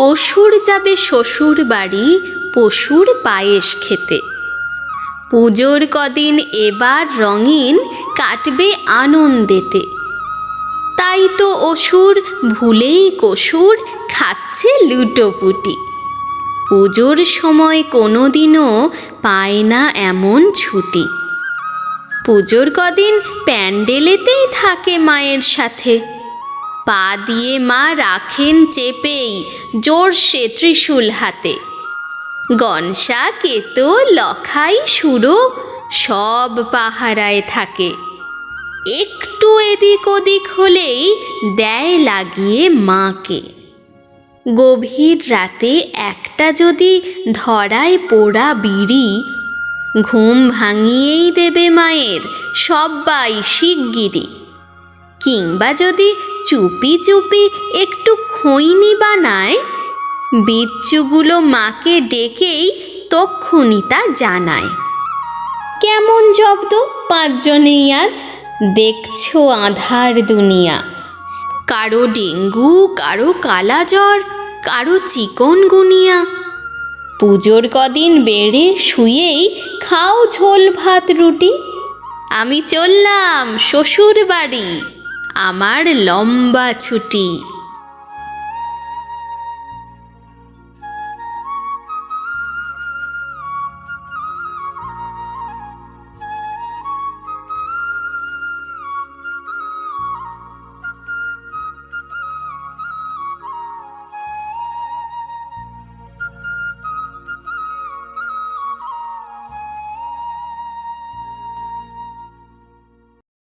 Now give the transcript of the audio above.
অসুর যাবে শ্বশুর বাড়ি, পশুর পায়েস খেতে। পুজোর কদিন এবার রঙিন কাটবে আনন্দেতে। তাই তো অসুর ভুলেই কসুর খাচ্ছে লুটোপুটি। পুজোর সময় কোনোদিনও পায় না এমন ছুটি। পুজোর কদিন প্যান্ডেলেতেই থাকে মায়ের সাথে। পা দিয়ে মা রাখেন চেপেই, জোর সে ত্রিশূল হাতে। গনসা, কেতো, লখাই, সুরো সব পাহারায় থাকে। একটু এদিক ওদিক হলেই দেয় লাগিয়ে মাকে। গভীর রাতে একটা যদি ধরায় পোড়া বিড়ি, ঘুম ভাঙিয়েই দেবে মায়ের সব্বাই শিগগিরি কিংবা যদি চুপি চুপি একটু খৈনি বানায়, বিচ্ছুগুলো মাকে ডেকেই তক্ষুনি তা জানায়। কেমন জব্দ পাঁচজনেই আজ? দেখছ আধার দুনিয়া। কারও ডেঙ্গু, কারও কালাজ্বর কারও চিকন গুনিয়া। পুজোর কদিন বেড়ে শুয়েই খাও ঝোল ভাত রুটি। আমি চললাম শ্বশুর বাড়ি আমার লম্বা ছুটি।